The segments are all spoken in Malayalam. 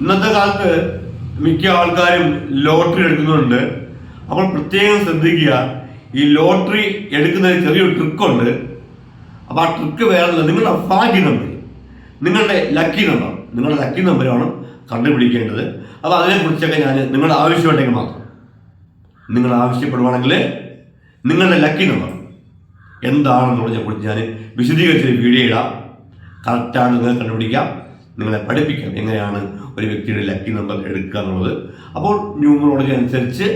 ഇന്നത്തെ കാലത്ത് മിക്ക ആൾക്കാരും ലോട്ടറി എടുക്കുന്നുണ്ട്. അപ്പോൾ പ്രത്യേകം ശ്രദ്ധിക്കുക ഈ ലോട്ടറി എടുക്കുന്നതിന് ചെറിയൊരു ട്രിക്കുണ്ട് അപ്പോൾ ആ ട്രിക്ക് വേറെ നിങ്ങളുടെ ഭാഗ്യ നമ്പർ നിങ്ങളുടെ ലക്കി നമ്പർ നിങ്ങളുടെ ലക്കി നമ്പർ വേണം കണ്ടുപിടിക്കേണ്ടത്. അപ്പോൾ അതിനെക്കുറിച്ചൊക്കെ ഞാൻ നിങ്ങളുടെ ആവശ്യമുണ്ടെങ്കിൽ മാത്രം. നിങ്ങൾ ആവശ്യപ്പെടുവാണെങ്കിൽ നിങ്ങളുടെ ലക്കി നമ്പർ എന്താണെന്നുള്ളതിനെ കുറിച്ച് ഞാൻ വിശദീകരിച്ചൊരു വീഡിയോ ഇടാം. കറക്റ്റാണ് നിങ്ങൾ കണ്ടുപിടിക്കാം. നിങ്ങളെ പഠിപ്പിക്കാം. എങ്ങനെയാണ് ഒരു വ്യക്തിയുടെ ലക്കി നമ്പർ എടുക്കുക എന്നുള്ളത്. അപ്പോൾ ന്യൂമറോളജി അനുസരിച്ച്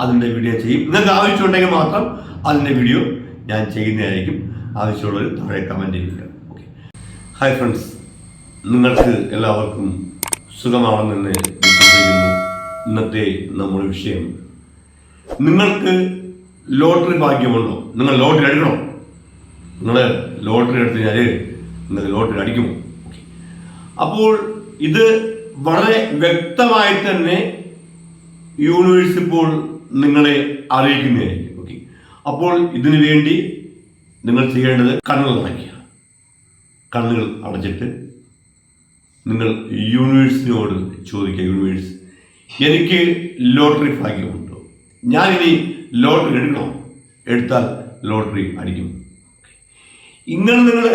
അതിന്റെ വീഡിയോ ചെയ്യും. നിങ്ങൾക്ക് ആവശ്യമുണ്ടെങ്കിൽ മാത്രം അതിന്റെ വീഡിയോ ഞാൻ ചെയ്യുന്നതായിരിക്കും. ആവശ്യമുള്ളവർ താഴെ കമന്റ് ചെയ്യുക. ഓക്കെ ഹായ് ഫ്രണ്ട്സ് നിങ്ങൾക്ക് എല്ലാവർക്കും സുഖമാണെന്ന് വിശ്വസിക്കുന്നു. ഇന്നത്തെ നമ്മുടെ വിഷയം. നിങ്ങൾക്ക് ലോട്ടറി ഭാഗ്യമുണ്ടോ? നിങ്ങൾ ലോട്ടറി എടുക്കണോ നിങ്ങൾ ലോട്ടറി എടുത്തു കഴിഞ്ഞാൽ നിങ്ങൾക്ക് ലോട്ടറി അടിക്കുമോ. അപ്പോൾ ഇത് വളരെ വ്യക്തമായി തന്നെ യൂണിവേഴ്സ് ഇപ്പോൾ നിങ്ങളെ അറിയിക്കുന്നതായിരിക്കും. ഓക്കെ അപ്പോൾ ഇതിനു വേണ്ടി നിങ്ങൾ ചെയ്യേണ്ടത് കണ്ണുകൾ അടയ്ക്കുക. കണ്ണുകൾ അടച്ചിട്ട് നിങ്ങൾ യൂണിവേഴ്സിനോട് ചോദിക്കുക. യൂണിവേഴ്സ് എനിക്ക് ലോട്ടറി ഭാഗ്യമുണ്ടോ ഞാനിനി ലോട്ടറി എടുക്കണോ? എടുത്താൽ ലോട്ടറി അടിക്കും. ഇങ്ങനെ നിങ്ങൾ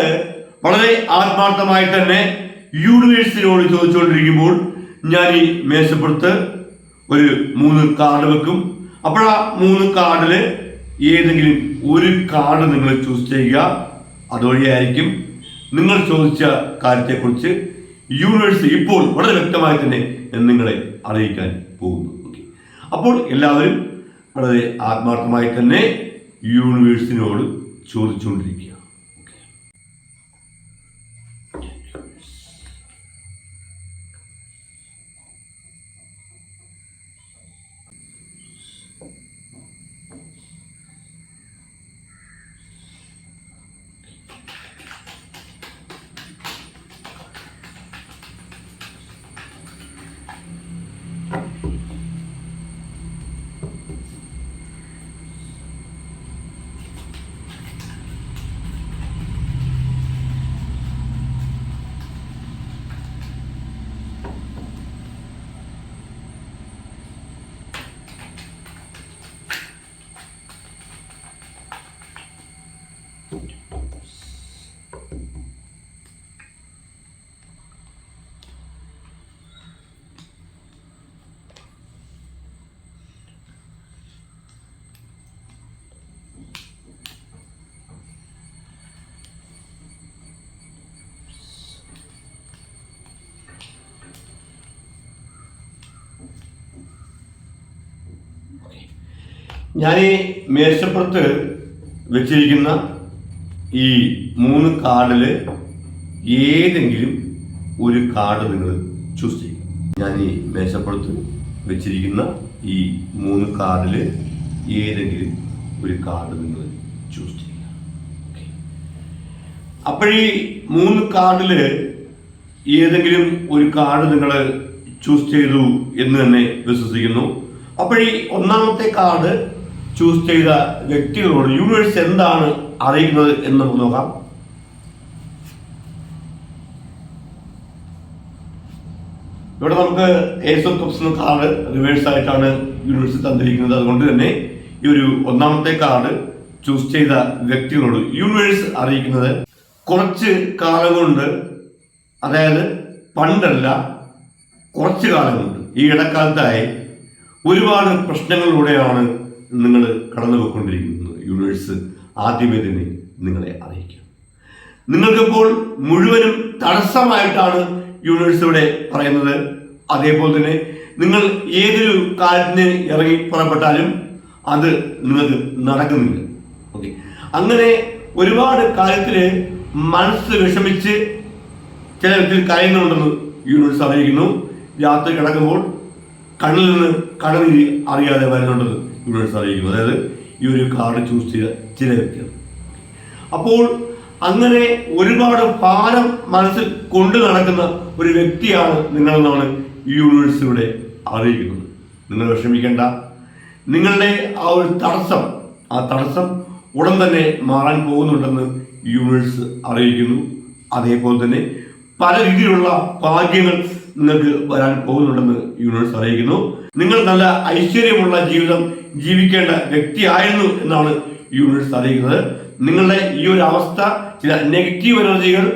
വളരെ ആത്മാർത്ഥമായി തന്നെ യൂണിവേഴ്സിനോട് ചോദിച്ചുകൊണ്ടിരിക്കുമ്പോൾ ഞാൻ ഈ മേശപ്പുറത്ത് ഒരു മൂന്ന് കാർഡ് വെക്കും. അപ്പോൾ ആ മൂന്ന് കാർഡിൽ ഏതെങ്കിലും ഒരു കാർഡ് നിങ്ങൾ ചൂസ് ചെയ്യുക. അതുവഴിയായിരിക്കും നിങ്ങൾ ചോദിച്ച കാര്യത്തെക്കുറിച്ച് യൂണിവേഴ്സ് ഇപ്പോൾ വളരെ വ്യക്തമായി തന്നെ നിങ്ങളെ അറിയിക്കാൻ പോകുന്നു. ഓക്കെ. അപ്പോൾ എല്ലാവരും വളരെ ആത്മാർത്ഥമായി തന്നെ യൂണിവേഴ്സിനോട് ചോദിച്ചുകൊണ്ടിരിക്കുക. ഞാൻ ഈ മേശപ്പുറത്ത് വെച്ചിരിക്കുന്ന ഈ മൂന്ന് കാർഡിൽ ഏതെങ്കിലും ഒരു കാർഡ് നിങ്ങൾ ചൂസ് ചെയ്യും ഞാൻ ഈ മേശപ്പുറത്ത് വെച്ചിരിക്കുന്ന ഈ മൂന്ന് കാർഡിൽ ഏതെങ്കിലും ഒരു കാർഡ് നിങ്ങൾ ചൂസ് ചെയ്യുക. അപ്പോഴീ മൂന്ന് കാർഡിൽ ഏതെങ്കിലും ഒരു കാർഡ് നിങ്ങൾ ചൂസ് ചെയ്തു എന്ന് തന്നെ വിശ്വസിക്കുന്നു. അപ്പോഴീ ഒന്നാമത്തെ കാർഡ് ചൂസ് ചെയ്ത വ്യക്തികളോട് യൂണിവേഴ്സ് എന്താണ് അറിയുന്നത് എന്ന് നമുക്ക് നോക്കാം. ഇവിടെ നമുക്ക് ഏസ് കപ്സ് എന്ന കാർഡ് റിവേഴ്സ് ആയിട്ടാണ് യൂണിവേഴ്സ് തന്നിരിക്കുന്നത്. അതുകൊണ്ട് തന്നെ ഈ ഒരു ഒന്നാമത്തെ കാർഡ് ചൂസ് ചെയ്ത വ്യക്തികളോട് യൂണിവേഴ്സ് അറിയിക്കുന്നത് കുറച്ച് കാലം കൊണ്ട് അതായത് പണ്ടല്ല കുറച്ച് കാലം കൊണ്ട്. ഈ ഇടക്കാലത്തായി ഒരുപാട് പ്രശ്നങ്ങളിലൂടെയാണ് നിങ്ങൾ കടന്നു പോയിക്കൊണ്ടിരിക്കുന്നത് യൂണിവേഴ്സ് ആദ്യമേ തന്നെ നിങ്ങളെ അറിയിക്കും. നിങ്ങൾക്കിപ്പോൾ മുഴുവനും തടസ്സമായിട്ടാണ് യൂണിവേഴ്സ് ഇവിടെ പറയുന്നത്. അതേപോലെ തന്നെ നിങ്ങൾ ഏതൊരു കാര്യത്തിന് ഇറങ്ങി പുറപ്പെട്ടാലും അത് നിങ്ങൾക്ക് നടക്കുന്നില്ല. ഓക്കെ അങ്ങനെ ഒരുപാട് കാര്യത്തിൽ മനസ്സ് വിഷമിച്ച് ചില കാര്യങ്ങളുണ്ടെന്ന് യൂണിവേഴ്സ് അറിയിക്കുന്നു. രാത്രി കിടക്കുമ്പോൾ കണ്ണിൽ നിന്ന് കടലിൽ അറിയാതെ വരുന്നുണ്ടെന്ന് യൂണിവേഴ്സ് അറിയിക്കുന്നു. അതായത് ഈ ഒരു കാർഡ് ചൂസ് ചെയ്ത ചില വ്യക്തികൾ. അപ്പോൾ അങ്ങനെ ഒരുപാട് ഭാരം മനസ്സിൽ കൊണ്ടു നടക്കുന്ന ഒരു വ്യക്തിയാണ് നിങ്ങളെന്നാണ് ഈ യൂണിവേഴ്സ് ഇവിടെ അറിയിക്കുന്നത്. നിങ്ങൾ വിഷമിക്കേണ്ട. നിങ്ങളുടെ ആ ഒരു തടസ്സം ആ തടസ്സം ഉടൻ തന്നെ മാറാൻ പോകുന്നുണ്ടെന്ന് യൂണിവേഴ്സ് അറിയിക്കുന്നു. അതേപോലെ തന്നെ പല രീതിയിലുള്ള ഭാഗ്യങ്ങൾ നിങ്ങൾക്ക് വരാൻ പോകുന്നുണ്ടെന്ന് യൂണിവേഴ്സ് അറിയിക്കുന്നു. നിങ്ങൾ നല്ല ഐശ്വര്യമുള്ള ജീവിതം ജീവിക്കേണ്ട വ്യക്തിയായിരുന്നു എന്നാണ് യൂണിവേഴ്സ് അറിയിക്കുന്നത്. നിങ്ങളുടെ ഈ ഒരു അവസ്ഥ ചില നെഗറ്റീവ് എനർജികൾ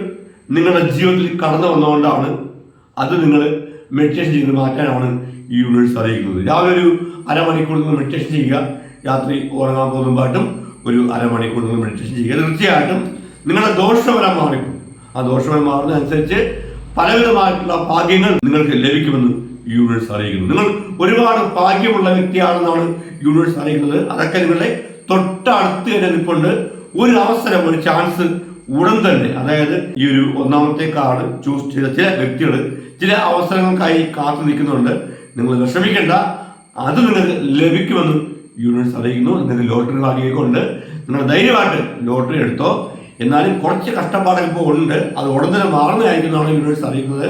നിങ്ങളുടെ ജീവിതത്തിൽ കടന്നു വന്നുകൊണ്ടാണ് അത് നിങ്ങൾ മെഡിറ്റേഷൻ ചെയ്ത് മാറ്റാനാണ് ഈ യൂണിവേഴ്സ് അറിയിക്കുന്നത്. രാവിലെ ഒരു അരമണിക്കൂർ നിങ്ങൾ മെഡിറ്റേഷൻ ചെയ്യുക. രാത്രി ഉറങ്ങാൻ പോകുമ്പോഴും ഒരു അരമണിക്കൂർ നിങ്ങൾ മെഡിറ്റേഷൻ ചെയ്യുക. തീർച്ചയായിട്ടും നിങ്ങളുടെ ദോഷഫലം മാറിക്കും ആ ദോഷഫലം മാറുന്നതനുസരിച്ച് പലവിധമായിട്ടുള്ള ഭാഗ്യങ്ങൾ നിങ്ങൾക്ക് ലഭിക്കുമെന്ന് യൂണിവേഴ്സ് അറിയിക്കുന്നു. നിങ്ങൾ ഒരുപാട് ഭാഗ്യമുള്ള വ്യക്തിയാണെന്നാണ് യൂണിവേഴ്സ് അറിയിക്കുന്നത്. അതൊക്കെ നിങ്ങളുടെ തൊട്ടടുത്ത് തന്നെ നിൽപ്പുണ്ട്. ഒരു അവസരം ഒരു ചാൻസ് ഉടൻ തന്നെ. അതായത് ഈ ഒരു ഒന്നാമത്തെ കാർഡ് ചൂസ് ചെയ്ത ചില വ്യക്തികൾ ചില അവസരങ്ങൾക്കായി കാത്തു നിൽക്കുന്നുണ്ട്. നിങ്ങൾ വിഷമിക്കേണ്ട. അത് നിങ്ങൾക്ക് ലഭിക്കുമെന്ന് യൂണിവേഴ്സ് അറിയിക്കുന്നു. നിങ്ങൾക്ക് ലോട്ടറി ഭാഗ്യമൊക്കെ ഉണ്ട് നിങ്ങൾ ധൈര്യമായിട്ട് ലോട്ടറി എടുത്തോ എന്നാലും കുറച്ച് കഷ്ടപ്പാടുകൾ ഇപ്പോൾ ഉണ്ട് അത് ഉടനെ മാറുന്നതായിരിക്കും എന്നാണ് യൂണിവേഴ്സ് അറിയുന്നത്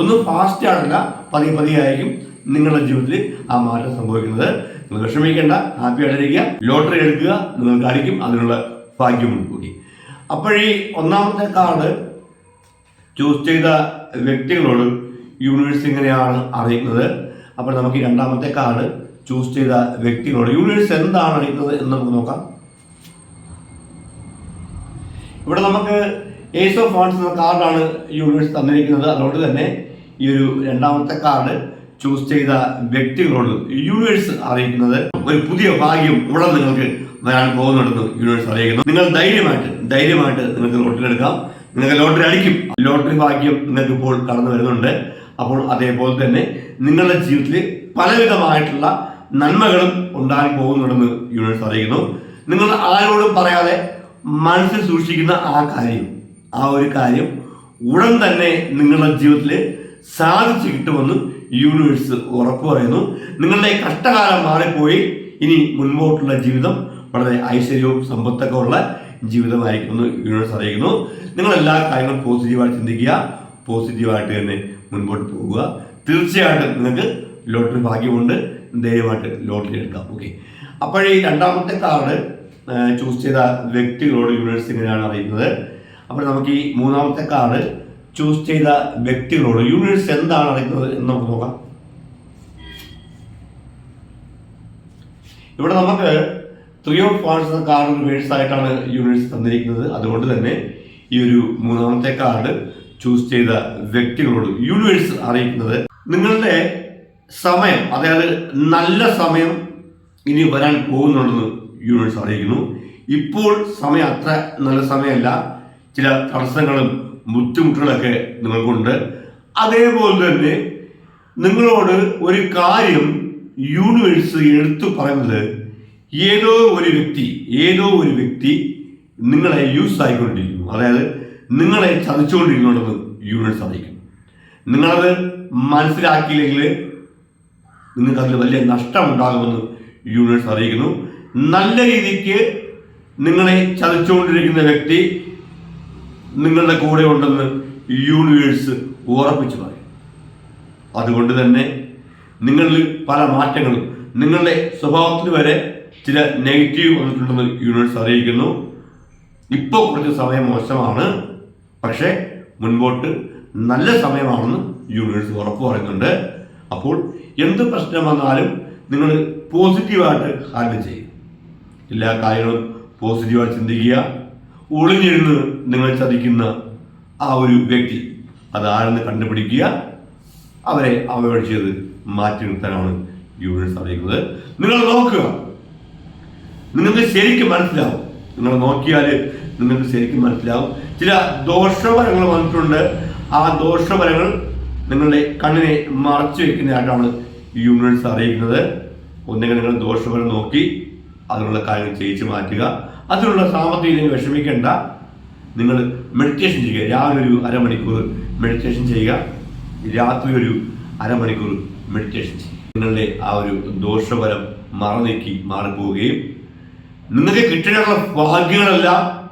ഒന്നും ഫാസ്റ്റ് ആണല്ല പതിയെ പതിയെ ആയിരിക്കും നിങ്ങളുടെ ജീവിതത്തിൽ ആ മാറ്റം സംഭവിക്കുന്നത്. നിങ്ങൾ വിഷമിക്കേണ്ട ഹാപ്പി ആയിട്ടിരിക്കുക. ലോട്ടറി എടുക്കുക നിങ്ങൾക്കായിരിക്കും അതിനുള്ള ഭാഗ്യം കൂടി അപ്പോഴീ ഒന്നാമത്തെ കാർഡ് ചൂസ് ചെയ്ത വ്യക്തികളോട് യൂണിവേഴ്സ് ഇങ്ങനെയാണ് അറിയിക്കുന്നത്. അപ്പോൾ നമുക്ക് രണ്ടാമത്തെ കാർഡ് ചൂസ് ചെയ്ത വ്യക്തികളോട് യൂണിവേഴ്സ് എന്താണ് അറിയിക്കുന്നത് എന്ന് നമുക്ക് നോക്കാം. ഇവിടെ നമുക്ക് ഏസ് ഓഫ് ഫോൺസ് എന്ന കാർഡാണ് യൂണിവേഴ്സ് തന്നിരിക്കുന്നത്. അതുകൊണ്ട് തന്നെ ഈ ഒരു രണ്ടാമത്തെ കാർഡ് ചൂസ് ചെയ്ത വ്യക്തികളോട് യൂണിവേഴ്സ് അറിയിക്കുന്നത് ഒരു പുതിയ ഭാഗ്യം ഇവിടെ നിങ്ങൾക്ക് വരാൻ പോകുന്നുണ്ടെന്ന് യൂണിവേഴ്സ് അറിയിക്കുന്നു. നിങ്ങൾ ധൈര്യമായിട്ട് ധൈര്യമായിട്ട് നിങ്ങൾക്ക് ലോട്ടറി എടുക്കാം. നിങ്ങൾക്ക് ലോട്ടറി അടിക്കും. ലോട്ടറി ഭാഗ്യം നിങ്ങൾക്ക് ഇപ്പോൾ കടന്നു വരുന്നുണ്ട്. അപ്പോൾ അതേപോലെ തന്നെ നിങ്ങളുടെ ജീവിതത്തിൽ പലവിധമായിട്ടുള്ള നന്മകളും ഉണ്ടാകാൻ പോകുന്നുണ്ടെന്ന് യൂണിവേഴ്സ് അറിയിക്കുന്നു. നിങ്ങൾ ആരോടും പറയാതെ മനസ്സിൽ സൂക്ഷിക്കുന്ന ആ കാര്യം ആ ഒരു കാര്യം ഉടൻ തന്നെ നിങ്ങളുടെ ജീവിതത്തിൽ സാധിച്ചു കിട്ടുമെന്ന് യൂണിവേഴ്സ് ഉറപ്പു പറയുന്നു. നിങ്ങളുടെ കഷ്ടകാലം മാറിപ്പോയി. ഇനി മുൻപോട്ടുള്ള ജീവിതം വളരെ ഐശ്വര്യവും സമ്പത്തൊക്കെ ഉള്ള ജീവിതമായിരിക്കുമെന്ന് യൂണിവേഴ്സ് അറിയിക്കുന്നു. നിങ്ങൾ എല്ലാ കാര്യങ്ങളും പോസിറ്റീവായിട്ട് ചിന്തിക്കുക. പോസിറ്റീവായിട്ട് തന്നെ മുൻപോട്ട് പോവുക തീർച്ചയായിട്ടും നിങ്ങൾക്ക് ലോട്ടറി ഭാഗ്യമുണ്ട്. ധൈര്യമായിട്ട് ലോട്ടറി എടുക്കാം. ഓക്കെ അപ്പോൾ ഈ രണ്ടാമത്തെ കാർഡ് ചൂസ് ചെയ്ത വ്യക്തികളോട് യൂണിവേഴ്സ് ഇങ്ങനെയാണ് അറിയുന്നത് അപ്പോൾ നമുക്ക് ഈ മൂന്നാമത്തെ കാർഡ് ചൂസ് ചെയ്ത വ്യക്തികളോട് യൂണിവേഴ്സ് എന്താണ് അറിയുന്നത് എന്ന് നമുക്ക് നോക്കാം. ഇവിടെ നമുക്ക് ത്രീ ഓഫ് ഫാൻസ് എന്ന കാർഡ് റിവേഴ്സ് ആയിട്ടാണ് യൂണിവേഴ്സ് തന്നിരിക്കുന്നത്. അതുകൊണ്ട് തന്നെ ഈ ഒരു മൂന്നാമത്തെ കാർഡ് ചൂസ് ചെയ്ത വ്യക്തികളോട് യൂണിവേഴ്സ് അറിയിക്കുന്നത്. നിങ്ങളുടെ സമയം അതായത് നല്ല സമയം ഇനി വരാൻ പോകുന്നുണ്ടെന്ന് യൂണിവേഴ്സ് അറിയിക്കുന്നു. ഇപ്പോൾ സമയം അത്ര നല്ല സമയമല്ല. ചില തടസ്സങ്ങളും ബുദ്ധിമുട്ടുകളൊക്കെ നിങ്ങൾക്കുണ്ട്. അതേപോലെ തന്നെ നിങ്ങളോട് ഒരു കാര്യം യൂണിവേഴ്സ് എടുത്തു പറയുന്നത് ഏതോ ഒരു വ്യക്തി ഏതോ ഒരു വ്യക്തി നിങ്ങളെ യൂസ് ആയിക്കൊണ്ടിരിക്കുന്നു. അതായത് നിങ്ങളെ ചതിച്ചുകൊണ്ടിരിക്കുന്നുണ്ടെന്ന് യൂണിവേഴ്സ് അറിയിക്കും നിങ്ങളത് മനസ്സിലാക്കിയില്ലെങ്കിൽ നിങ്ങൾക്ക് അതിൽ വലിയ നഷ്ടം ഉണ്ടാകുമെന്ന് യൂണിവേഴ്സ് അറിയിക്കുന്നു. നല്ല രീതിക്ക് നിങ്ങളെ ചതിച്ചുകൊണ്ടിരിക്കുന്ന വ്യക്തി നിങ്ങളുടെ കൂടെ ഉണ്ടെന്ന് യൂണിവേഴ്സ് ഉറപ്പിച്ചു പറയും. അതുകൊണ്ട് തന്നെ നിങ്ങളിൽ പല മാറ്റങ്ങളും നിങ്ങളുടെ സ്വഭാവത്തിൽ വരെ ചില നെഗറ്റീവ് വന്നിട്ടുണ്ടെന്ന് യൂണിവേഴ്സ് അറിയിക്കുന്നു. ഇപ്പോൾ കുറച്ച് സമയം മോശമാണ് പക്ഷേ മുൻപോട്ട് നല്ല സമയമാണെന്ന് യൂണിവേഴ്സ് ഉറപ്പ് പറയുന്നുണ്ട്. അപ്പോൾ എന്ത് പ്രശ്നം വന്നാലും നിങ്ങൾ പോസിറ്റീവായിട്ട് ഹാൻഡിൽ ചെയ്യും. എല്ലാ കാര്യങ്ങളും പോസിറ്റീവായി ചിന്തിക്കുക. ഒളിഞ്ഞിരുന്ന് നിങ്ങൾ ചതിക്കുന്ന ആ ഒരു വ്യക്തി അതാരെന്ന് കണ്ടുപിടിക്കുക. അവരെ അവയോട് ചെയ്ത് മാറ്റി നിർത്താനാണ് യൂണിവേഴ്സ് അറിയിക്കുന്നത് നിങ്ങൾ നോക്കുക. നിങ്ങൾക്ക് ശരിക്കും മനസ്സിലാവും. നിങ്ങൾ നോക്കിയാൽ നിങ്ങൾക്ക് ശരിക്കും മനസ്സിലാവും. ചില ദോഷഫലങ്ങൾ വന്നിട്ടുണ്ട്. ആ ദോഷഫലങ്ങൾ നിങ്ങളുടെ കണ്ണിനെ മറച്ചു വെക്കുന്നതായിട്ടാണ് യൂണിവേഴ്സ് അറിയിക്കുന്നത് ഒന്നുകിൽ നിങ്ങൾ ദോഷഫലം നോക്കി അതിനുള്ള കാര്യങ്ങൾ ചെയ്യിച്ച് മാറ്റുക. അതിനുള്ള സാമ്പത്തികം വിഷമിക്കേണ്ട. നിങ്ങൾ മെഡിറ്റേഷൻ ചെയ്യുക. രാവിലെ ഒരു അരമണിക്കൂർ മെഡിറ്റേഷൻ ചെയ്യുക. രാത്രി ഒരു അരമണിക്കൂർ മെഡിറ്റേഷൻ ചെയ്യുക. നിങ്ങളുടെ ആ ഒരു ദോഷഫലം മറനീക്കി മാറിപ്പോവുകയും നിങ്ങൾക്ക് കിട്ടാനുള്ള ഭാഗ്യങ്ങളെല്ലാം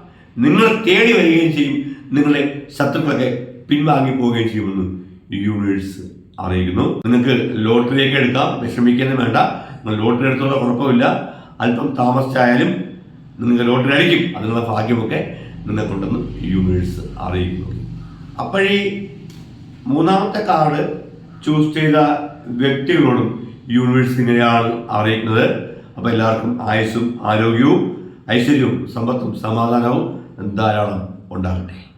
നിങ്ങൾ തേടി വരികയും ചെയ്യും. നിങ്ങളെ ശത്രുക്കളൊക്കെ പിൻവാങ്ങി പോവുകയും ചെയ്യുമെന്ന് യൂണിവേഴ്സ് അറിയിക്കുന്നു. നിങ്ങൾക്ക് ലോട്ടറിയൊക്കെ എടുക്കാം. വിഷമിക്കുന്നത് വേണ്ട. നിങ്ങൾ ലോട്ടറി എടുത്തുള്ള കുഴപ്പമില്ല അല്പം താമസിച്ചായാലും നിങ്ങൾക്ക് ലോട്ടറി അടിക്കും. അതിനുള്ള ഭാഗ്യമൊക്കെ നിങ്ങൾക്കുണ്ടെന്ന് യൂണിവേഴ്സ് അറിയിക്കുന്നു. അപ്പോഴീ മൂന്നാമത്തെ കാർഡ് ചൂസ് ചെയ്ത വ്യക്തികളോടും യൂണിവേഴ്സ് ഇങ്ങനെയാണ് അറിയിക്കുന്നത്. അപ്പോൾ എല്ലാവർക്കും ആയുസ്സും ആരോഗ്യവും ഐശ്വര്യവും സമ്പത്തും സമാധാനവും ധാരാളം ഉണ്ടാകട്ടെ.